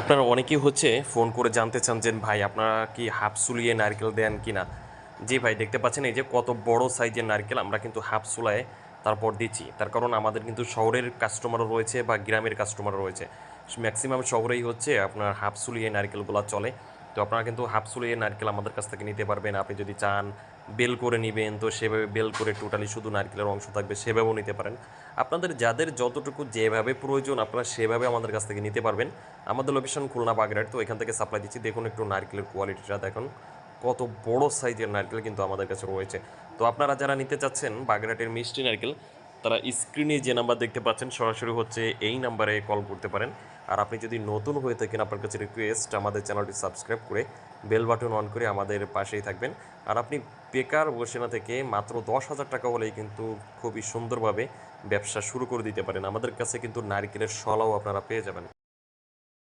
আপনারা অনেকেই হচ্ছে ফোন করে জানতে চান যে, ভাই, আপনারা কি হাফ সুলিয়ে নারকেল দেন কি না জি ভাই, দেখতে পাচ্ছেন এই যে কত বড় সাইজের নারকেল আমরা কিন্তু হাফ সুলায় তারপর দিচ্ছি। তার কারণ আমাদের কিন্তু শহরের কাস্টমারও রয়েছে বা গ্রামের কাস্টমারও রয়েছে। ম্যাক্সিমাম শহরেই হচ্ছে আপনার হাফ সুলিয়ে নারকেলগুলো চলে। তো আপনারা কিন্তু হাফ সুলিয়ে নারকেল আমাদের কাছ থেকে নিতে পারবেন। আপনি যদি চান বেল করে নেবেন, তো সেভাবে বেল করে টোটালি শুধু নারকেলের অংশ থাকবে, সেভাবেও নিতে পারেন। আপনাদের যাদের যতটুকু যেভাবে প্রয়োজন, আপনারা সেভাবে আমাদের কাছ থেকে নিতে পারবেন। আমাদের লোকেশন খুলনা বাগেরহাট, তো এখান থেকে সাপ্লাই দিচ্ছি। দেখুন একটু নারকেলের কোয়ালিটিটা দেখুন। কত বড় সাইজের নারকেল কিন্তু আমাদের কাছে রয়েছে। তো আপনারা যারা নিতে চাচ্ছেন বাগেরহাটের মিষ্টি নারকেল, তারা স্ক্রিনে যে নাম্বার দেখতে পাচ্ছেন, সরাসরি হচ্ছে এই নাম্বারে কল করতে পারেন। আর আপনি যদি নতুন হয়ে থাকেন, আপনার কাছে রিকোয়েস্ট আমাদের চ্যানেলটি সাবস্ক্রাইব করে বেল বাটন অন করে আমাদের পাশেই থাকবেন। আর আপনি বেকার বসে না থেকে মাত্র দশ হাজার টাকা হলেই কিন্তু খুবই সুন্দরভাবে ব্যবসা শুরু করে দিতে পারেন। আমাদের কাছে কিন্তু নারকেলের সলাও আপনারা পেয়ে যাবেন।